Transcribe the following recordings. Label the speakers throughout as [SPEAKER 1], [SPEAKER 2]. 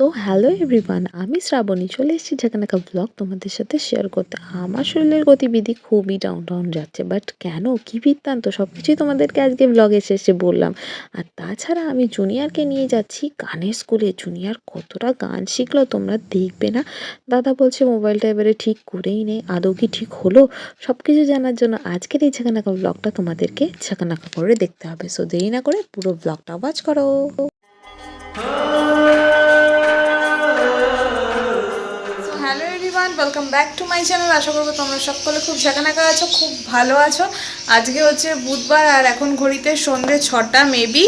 [SPEAKER 1] So hello everyone আমি শ্রাবণী। চলে এসেছি ঝাঁকানাকা ব্লগ তোমাদের সাথে শেয়ার করতে। আমার শরীরের গতিবিধি খুবই ডাউন ডাউন যাচ্ছে বাট কেন? কী বৃত্তান্ত? সব কিছুই তোমাদেরকে আজকে ব্লগে শেষে বললাম। আর তাছাড়া আমি জুনিয়রকে নিয়ে যাচ্ছি, গানের স্কুলে জুনিয়র কতটা গান শিখলো তোমরা দেখবে না? দাদা বলছে মোবাইলটা এবারে ঠিক করেই নেই আদৌ কি ঠিক হলো? সব কিছু জানার জন্য আজকের এই ঝাঁকানাকা ব্লগটা তোমাদেরকে ঝাঁকানাকা করে দেখতে হবে। সো দেরি না করে পুরো ব্লগটা ওয়াচ করো।
[SPEAKER 2] Everyone welcome back to my channel আশা করব তোমরা সকলে খুব ঝাঁকানাকা আছো, খুব ভালো আছো। আজকে হচ্ছে বুধবার আর এখন ঘড়িতে সন্ধে ছটা মেবি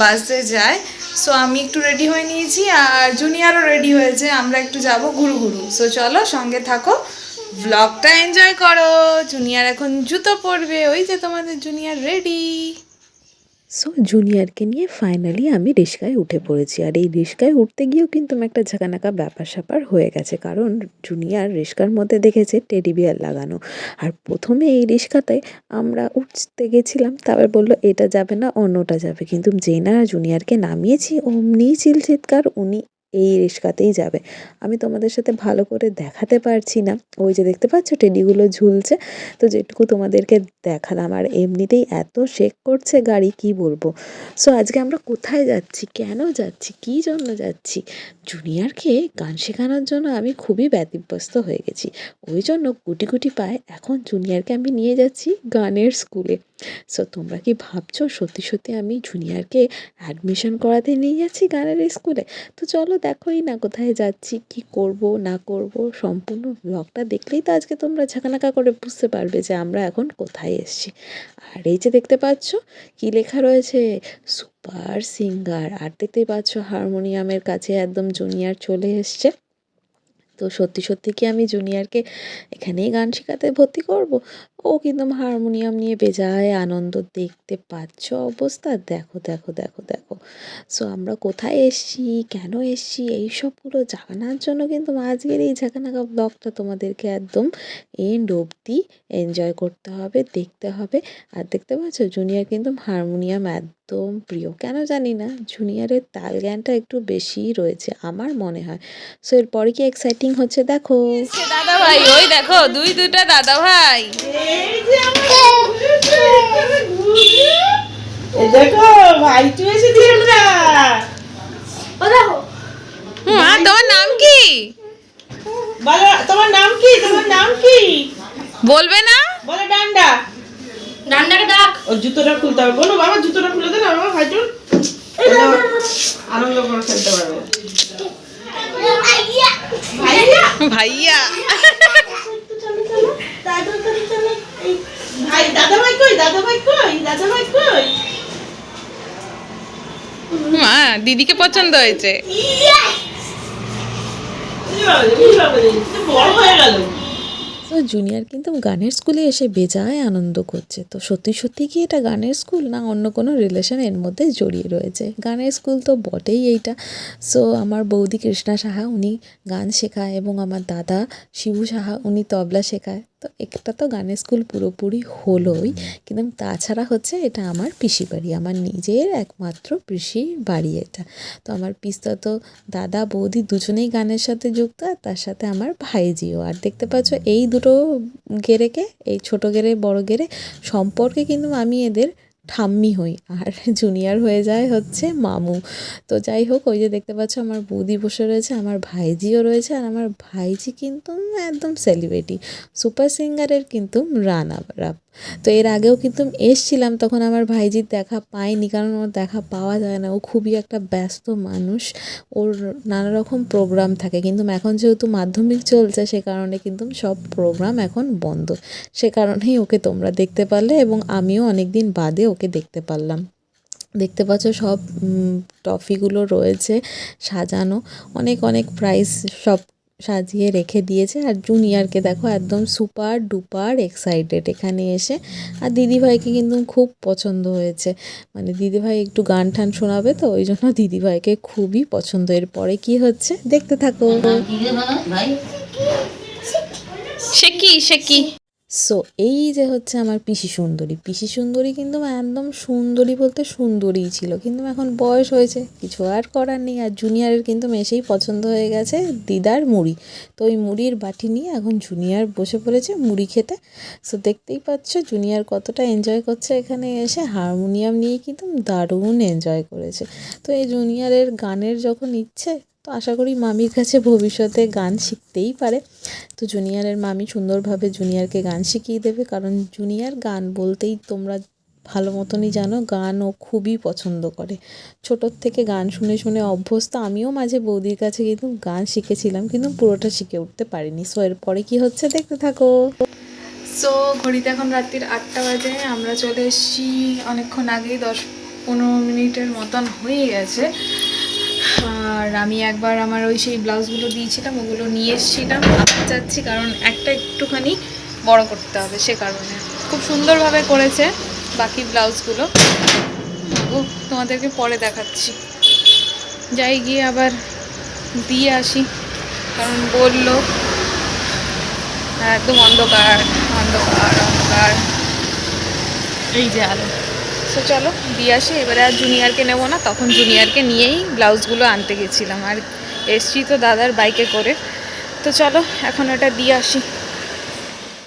[SPEAKER 2] বাসে যায়। সো আমি একটু রেডি হয়ে নিয়েছি আর জুনিয়রও রেডি হয়েছে, আমরা একটু যাব ঘুরু ঘুরু। সো চলো সঙ্গে থাকো ব্লগটা এনজয় করো। জুনিয়র এখন জুতো পরবে, ওই যে তোমাদের জুনিয়র রেডি
[SPEAKER 1] সো জুনিয়রকে নিয়ে ফাইনালি আমি রিস্কায় উঠে পড়েছি। আর এই রিস্কায় উঠতে গিয়েও কিন্তু একটা ঝাঁকানাকা ব্যাপার স্যাপার হয়ে গেছে। কারণ জুনিয়র রিস্কার মধ্যে দেখেছে টেডি বিয়ার লাগানো। আর প্রথমে এই রিস্কাতে আমরা উঠতে গেছিলাম, তারপর বলল, এটা যাবে না, অন্যটা যাবে। কিন্তু যে না জুনিয়রকে নামিয়েছি, অমনি চিল চিৎকার উনি এই রিস্কাতেই যাবে। আমি তোমাদের সাথে ভালো করে দেখাতে পারছি না। ওই যে দেখতে পাচ্ছ টেডিগুলো ঝুলছে। তো যেটুকু তোমাদেরকে দেখালাম, আর এমনিতেই এত শেক করছে গাড়ি, কি বলব? সো আজকে আমরা কোথায় যাচ্ছি? কেন যাচ্ছি? কী জন্য যাচ্ছি? জুনিয়রকে গান শেখানোর জন্য আমি খুবই ব্যতিব্যস্ত হয়ে গেছি। ওই জন্য গুটি গুটি পায়ে এখন জুনিয়রকে আমি নিয়ে যাচ্ছি গানের স্কুলে সো তোমরা কি ভাবছ? সত্যি সত্যি আমি জুনিয়রকে অ্যাডমিশন করাতে নিয়ে যাচ্ছি গানের স্কুলে তো চলো দেখোই না কোথায় যাচ্ছি, কি করব, না করব। সম্পূর্ণ ব্লগটা দেখলেই তো আজকে তোমরা ঝাঁকানাকা করে বুঝতে পারবে যে আমরা এখন কোথায় এসেছি। আর এই যে দেখতে পাচ্ছ, কি লেখা রয়েছে? সুপার সিঙ্গার আর দেখতেই পাচ্ছ হারমোনিয়ামের কাছে একদম জুনিয়র চলে এসছে। তো সত্যি সত্যি কি আমি জুনিয়রকে এখানেই গান শেখাতে ভর্তি করব? ও কিন্তু হারমোনিয়াম নিয়ে বেজায় আনন্দ দেখতে পাচ্ছ অবস্থা। দেখো দেখো দেখো দেখো। সো আমরা কোথায় এসছি? কেন এসছি? এই সবগুলো জানার জন্য কিন্তু আজকের এই ঝাঁকানাকা ব্লগটা তোমাদেরকে একদম এন্ড অবধি এনজয় করতে হবে, দেখতে হবে। আর দেখতে পাচ্ছ জুনিয়র কিন্তু হারমোনিয়াম একদম প্রিয়। কেন জানি না জুনিয়রের তাল জ্ঞানটা একটু বেশিই রয়েছে, আমার মনে হয়। সো এরপরে কি এক্সাইটিং হচ্ছে দেখো।
[SPEAKER 2] দাদা ভাই ওই দেখো দুই দুটা দাদা ভাই
[SPEAKER 3] দেখো ভাই তুই এসেছি আমরা
[SPEAKER 2] মা তোমার নাম কি?
[SPEAKER 3] বলো তোমার নাম কি? তোমার নাম কি?
[SPEAKER 2] বলবে না?
[SPEAKER 3] বলো ডান্ডা। ডান্ডাকে ডাক। ও জুতোটা খুলতে হবে। বলো বাবা জুতোটা খুলে দেন আমার ভাইজন আনন্দ করে খেলতে পারবে। ভাইয়া?
[SPEAKER 2] মা দিদিকে পছন্দ হয়েছে।
[SPEAKER 3] বড় হয়ে গেল।
[SPEAKER 1] তো জুনিয়র কিন্তু গানের স্কুলে এসে বেজায় আনন্দ করছে। তো সত্যি সত্যি কি এটা গানের স্কুল না অন্য কোনো রিলেশন এর মধ্যে জড়িয়ে রয়েছে? গানের স্কুল তো বটেই এইটা। সো আমার বৌদি কৃষ্ণা সাহা, উনি গান শেখায় এবং আমার দাদা শিবু সাহা, উনি তবলা শেখায়। তো একটা তো গানের স্কুল পুরোপুরি হলোই কিন্তু তাছাড়া হচ্ছে এটা আমার পিসি বাড়ি আমার নিজের একমাত্র পিসি বাড়ি এটা। তো আমার পিস্তা তো দাদা বৌদি দুজনেই গানের সাথে যুক্ত আর তার সাথে আমার ভাইজিও। আর দেখতে পাচ্ছ এই দুটো গেরেকে এই ছোট গেরে বড় গেরে সম্পর্কে কিন্তু আমি এদের ঠাম্মি হই, আর জুনিয়র হয়ে যায় হচ্ছে মামু। তো যাই হোক, ওই যে দেখতে পাচ্ছ আমার বৌদি বসে রয়েছে, আমার ভাইজিও রয়েছে, আর আমার ভাইজি কিন্তু একদম সেলিব্রিটি সুপার সিঙ্গারের কিন্তু রান আপ তো এর আগেও কিন্তু এসছিলাম, তখন আমার ভাইজির দেখা পাইনি, কারণ ওর দেখা পাওয়া যায় না। ও খুবই একটা ব্যস্ত মানুষ, ওর নানা রকম প্রোগ্রাম থাকে। কিন্তু এখন যেহেতু মাধ্যমিক চলছে, সে কারণে কিন্তু সব প্রোগ্রাম এখন বন্ধ। সে কারণেই ওকে তোমরা দেখতে পারলে এবং আমিও অনেক দিন বাদে ওকে দেখতে পারলাম। দেখতে পাচ্ছ সব ট্রফিগুলো রয়েছে সাজানো। অনেক অনেক প্রাইস সব সাজিয়ে রেখে দিয়েছে আর জুনিয়রকে দেখো একদম সুপার ডুপার এক্সাইটেড এখানে এসে। আর দিদিভাইকে কিন্তু খুব পছন্দ হয়েছে। মানে দিদিভাই একটু গান টান শোনাবে তো ওই জন্য দিদিভাইকে খুবই পছন্দ। এর পরে কি হচ্ছে? দেখতে থাকো।
[SPEAKER 2] সে কি সে কি?
[SPEAKER 1] সো এই যে হচ্ছে আমার পিসি সুন্দরী। পিসি সুন্দরী কিন্তু একদম সুন্দরী বলতে সুন্দরীই ছিল। কিন্তু এখন বয়স হয়েছে, কিছু আর করার নেই। আর জুনিয়রের কিন্তু মেশেই পছন্দ হয়ে গেছে দিদার মুড়ি। তো ওই মুড়ির বাটি নিয়ে এখন জুনিয়র বসে পড়েছে মুড়ি খেতে। সো দেখতেই পাচ্ছ জুনিয়র কতটা এনজয় করছে এখানে এসে। হারমোনিয়াম নিয়ে কিন্তু দারুণ এনজয় করেছে। তো এই জুনিয়রের গানের যখন ইচ্ছে আশা করি মামির কাছে ভবিষ্যতে গান শিখতেই পারে। তো জুনিয়রের মামি সুন্দরভাবে জুনিয়রকে গান শিখিয়ে দেবে, কারণ জুনিয়র গান বলতেই তোমরা ভালো মতনই জানো, গান ও খুবই পছন্দ করে। ছোটোর থেকে গান শুনে শুনে অভ্যস্ত, আমিও মাঝে বৌদির কাছে কিন্তু গান শিখেছিলাম, কিন্তু পুরোটা শিখে উঠতে পারিনি। সো এরপরে কি হচ্ছে দেখতে থাকো।
[SPEAKER 2] সো ঘড়িতে এখন রাত্রির আটটা বাজে, আমরা চলে এসেছি অনেকক্ষণ আগেই, দশ পনেরো মিনিটের মতন হয়ে গেছে। আমি একবার আমার ওই সেই ব্লাউজগুলো দিয়েছিলাম, ওগুলো নিয়ে এসেছিলাম। যাচ্ছি কারণ একটা একটুখানি বড় করতে হবে সে কারণে। খুব সুন্দরভাবে করেছে বাকি ব্লাউজগুলো। ও, তোমাদেরকে পরে দেখাচ্ছি। যাই গিয়ে আবার দিয়ে আসি। কারণ বলল, একদম অন্ধকার অন্ধকার অন্ধকার। এই যে আলো। তো চলো দিয়ে আসি, এবারে আর জুনিয়রকে নেব না, তখন জুনিয়রকে নিয়েই ব্লাউজগুলো আনতে গেছিলাম। আর এসছি তো দাদার বাইকে করে। তো চলো, এখন ওটা দিয়ে আসি।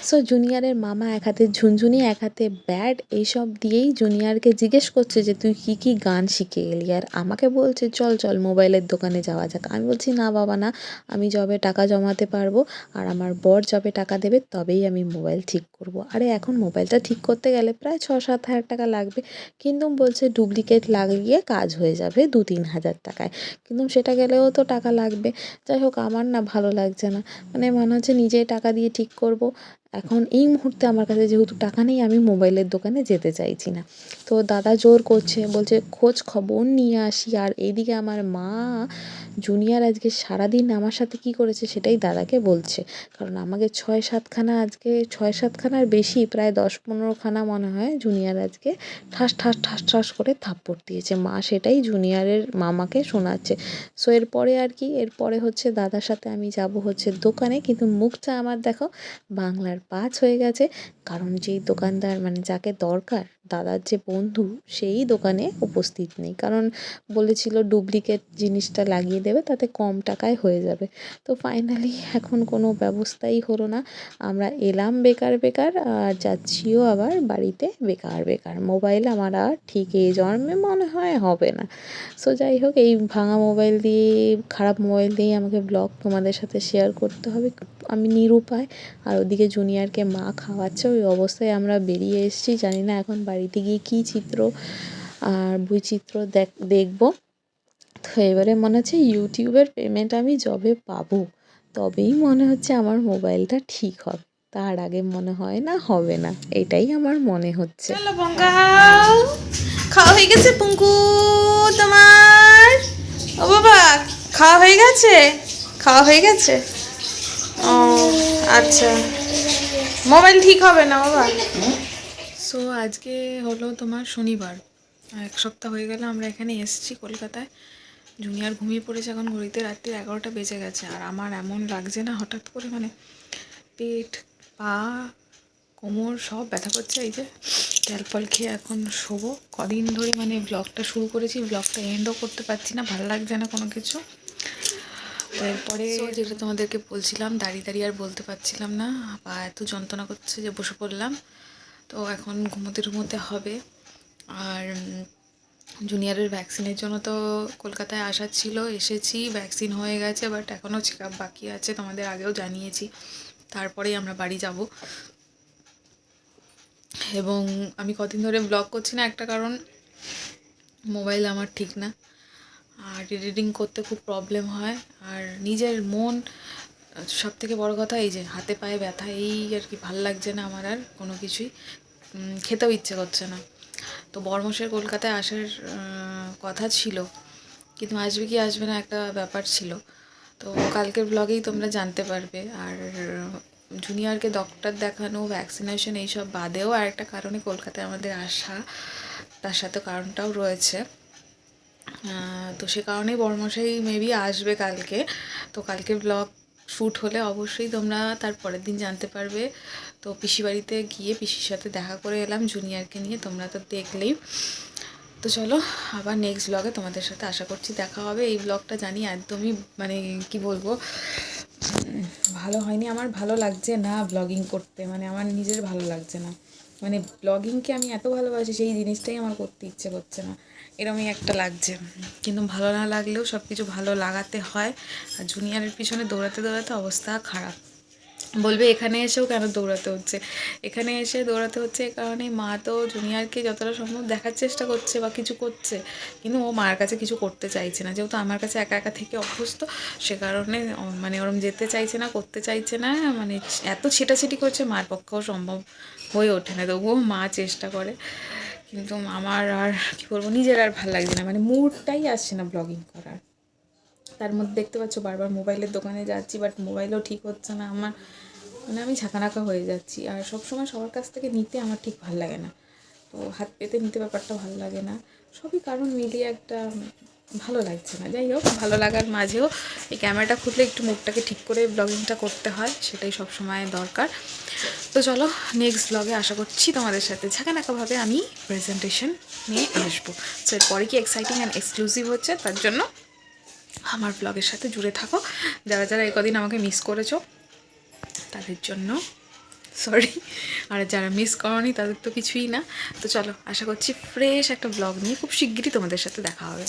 [SPEAKER 1] সো জুনিয়রের মামা এক হাতে ঝুনঝুনি, এক হাতে ব্যাট এইসব দিয়েই জুনিয়রকে জিজ্ঞেস করছে যে, তুই কী কী গান শিখে এলি? আর আমাকে বলছে, চল চল, মোবাইলের দোকানে যাওয়া যাক। আমি বলছি, না বাবা, না, আমি যবে টাকা জমাতে পারব আর আমার বর যবে টাকা দেবে, তবেই আমি মোবাইল ঠিক করব। আরে, এখন মোবাইলটা ঠিক করতে গেলে প্রায় ছ সাত হাজার টাকা লাগবে। কিন্তু বলছে ডুপ্লিকেট লাগিয়ে কাজ হয়ে যাবে দু তিন হাজার টাকায়। কিন্তু সেটা গেলেও তো টাকা লাগবে। যাই হোক, আমার না ভালো লাগছে না। মানে মনে হচ্ছে নিজেই টাকা দিয়ে ঠিক করব। এখন এই মুহূর্তে আমার কাছে যেহেতু টাকা নেই, আমি মোবাইলের দোকানে যেতে চাইছি না। তো দাদা জোর করছে, বলছে, খোঁজ খবর নিয়ে আসি। আর এদিকে আমার মা জুনিয়র আজকে সারাদিন আমার সাথে কী করেছে সেটাই দাদাকে বলছে। কারণ আমাকে ছয় সাতখানা আজকে, ছয় সাতখানার বেশি, প্রায় দশ পনেরোখানা মনে হয় জুনিয়র আজকে ঠাস ঠাস ঠাস ঠাস করে থাপ্পড় দিয়েছে। মা সেটাই জুনিয়রের মামাকে শোনাচ্ছে। সো এরপরে আর কি, এরপরে হচ্ছে দাদার সাথে আমি যাব হচ্ছে দোকানে। কিন্তু মুখটা আমার দেখো, বাংলার পাঁচ হয়ে গেছে। কারণ যেই দোকানদার মানে যাকে দরকার, দাদার যে বন্ধু, সেই দোকানে উপস্থিত নেই। কারণ বলেছিল ডুপ্লিকেট জিনিসটা লাগিয়ে দেবে, তাতে কম টাকায় হয়ে যাবে। তো ফাইনালি এখন কোনো ব্যবস্থাই হলো না। আমরা এলাম বেকার বেকার, আর যাচ্ছিও আবার বাড়িতে বেকার বেকার। মোবাইল আমার আর ঠিক এই জন্মে মনে হয় হবে না। সো যাই হোক, এই ভাঙা মোবাইল দিয়ে, খারাপ মোবাইল দিয়ে আমাকে ব্লগ তোমাদের সাথে শেয়ার করতে হবে। আমি নিরুপায়, আর ওদিকে জুনিয়রকে মা খাওয়াচ্ছে, ওই অবস্থায় আমরা বেরিয়ে এসেছি। জানি না এখন বাড়িতে গিয়ে কী চিত্র আর বৈচিত্র্য দেখ, দেখব। তো এবারে মনে হচ্ছে ইউটিউবের পেমেন্ট আমি যবে পাবো। তবেই মনে হচ্ছে আমার মোবাইলটা ঠিক হবে। তার আগে মনে হয় না, হবে না। এটাই আমার মনে হচ্ছে।
[SPEAKER 2] খাওয়া হয়ে গেছে পুঙ্কু তোমার? ও বাবা, খাওয়া হয়ে গেছে? খাওয়া হয়ে গেছে? ও আচ্ছা। মোবাইল ঠিক হবে না বাবা। সো আজকে হলো তোমার শনিবার। এক সপ্তাহ হয়ে গেল আমরা এখানে এসেছি কলকাতায়। জুনিয়ার ঘুমিয়ে পড়েছে এখন ঘড়িতে রাত্রি এগারোটা বেজে গেছে। আর আমার এমন লাগছে না হঠাৎ করে মানে পেট পা কোমর সব ব্যথা করছে। এই যে ফল খেয়ে এখন শোবো। কদিন ধরে মানে ব্লগটা শুরু করেছি ব্লগটা এন্ডও করতে পারছি না ভালো লাগছে না কোনো কিছু। তো এরপরে যেটা তোমাদেরকে বলছিলাম, দাঁড়িয়ে দাঁড়িয়ে আর বলতে পারছিলাম না, বা এত যন্ত্রণা করছে যে বসে পড়লাম। তো এখন ঘুমোতে ঘুমোতে হবে। আর জুনিয়রের ভ্যাকসিনের জন্য তো কলকাতায় আসার ছিল, এসেছি ভ্যাকসিন হয়ে গেছে বাট এখনও চেক বাকি আছে, তোমাদের আগেও জানিয়েছি। তারপরেই আমরা বাড়ি যাব। এবং আমি কদিন ধরে ব্লগ করছি না, একটা কারণ মোবাইল আমার ঠিক না। আর এডিটিং করতে খুব প্রবলেম হয়। আর নিজের মন সব থেকে বড় কথা এই যে হাতে পায়ে ব্যথা, এই আর কি ভালো লাগছে না আমার আর কোনো কিছুই। খেতেও ইচ্ছে করছে না। তো বর্মশের কলকাতায় আসার কথা ছিল। কিন্তু আসবে কি আসবে না একটা ব্যাপার ছিল। তো কালকের ব্লগেই তোমরা জানতে পারবে। আর জুনিয়রকে ডক্টর দেখানো ভ্যাকসিনেশন এইসব বাদেও আর একটা কারণে কলকাতায় আমাদের আসা, তার সাথে কারণটাও রয়েছে। তো সে কারণেই বর্মশাই মেবি আসবে কালকে। তো কালকে ব্লগ শ্যুট হলে অবশ্যই তোমরা তার পরের দিন জানতে পারবে। তো পিসি বাড়িতে গিয়ে পিসির সাথে দেখা করে এলাম জুনিয়রকে নিয়ে তোমরা তো দেখলেই। তো চলো, আবার নেক্সট ব্লগে তোমাদের সাথে আশা করছি দেখা হবে। এই ব্লগটা জানি একদমই মানে কি বলব ভালো হয়নি। আমার ভালো লাগছে না ব্লগিং করতে মানে আমার নিজের ভালো লাগছে না। মানে ব্লগিংকে আমি এত ভালোবাসি, সেই জিনিসটাই আমার করতে ইচ্ছে করছে না। এরমই একটা লাগছে। কিন্তু ভালো না লাগলেও সব কিছু ভালো লাগাতে হয়। আর জুনিয়রের পিছনে দৌড়াতে দৌড়াতে অবস্থা খারাপ। বলবে, এখানে এসেও কেন দৌড়াতে হচ্ছে? এখানে এসে দৌড়াতে হচ্ছে এ কারণে মা তো জুনিয়রকে যতটা সম্ভব দেখার চেষ্টা করছে বা কিছু করছে। কিন্তু ও মার কাছে কিছু করতে চাইছে না। যেহেতু আমার কাছে একা একা থেকে অভ্যস্ত, সে কারণে মানে ওরম যেতে চাইছে না, করতে চাইছে না মানে এত ছেটাছেটি করছে মার পক্ষেও সম্ভব হয়ে ওঠে না। তবুও মা চেষ্টা করে। কিন্তু আমার আর, কী বলব, নিজের আর ভালো লাগছে না। মানে মুডটাই আসছে না ব্লগিং করার। তার মধ্যে দেখতে পাচ্ছ, বারবার মোবাইলের দোকানে যাচ্ছি বাট মোবাইলও ঠিক হচ্ছে না আমার। মানে আমি ঝাঁকানাকা হয়ে যাচ্ছি। আর সবসময় সবার কাছ থেকে নিতে আমার ঠিক ভালো লাগে না। তো হাত পেতে নিতে ব্যাপারটা ভালো লাগে না। সবই কারণ মিলিয়ে একটা ভালো লাগছে না। যাই হোক, ভালো লাগার মাঝেও এই ক্যামেরাটা খুললে একটু মুখটাকে ঠিক করে ব্লগিংটা করতে হয়, সেটাই সব সময় দরকার। তো চলো নেক্সট ব্লগে আশা করছি তোমাদের সাথে ঝাঁকানাকাভাবে আমি প্রেজেন্টেশন নিয়ে আসব। তো এরপরে কি এক্সাইটিং অ্যান্ড এক্সক্লুসিভ হচ্ছে, তার জন্য আমার ব্লগের সাথে জুড়ে থাকো। যারা যারা এই কদিন আমাকে মিস করেছ, তাদের জন্য সরি আর যারা মিস করনি, তাদের তো কিছুই না। তো চলো, আশা করছি ফ্রেশ একটা ব্লগ নিয়ে খুব শিগগিরই তোমাদের সাথে দেখা হবে।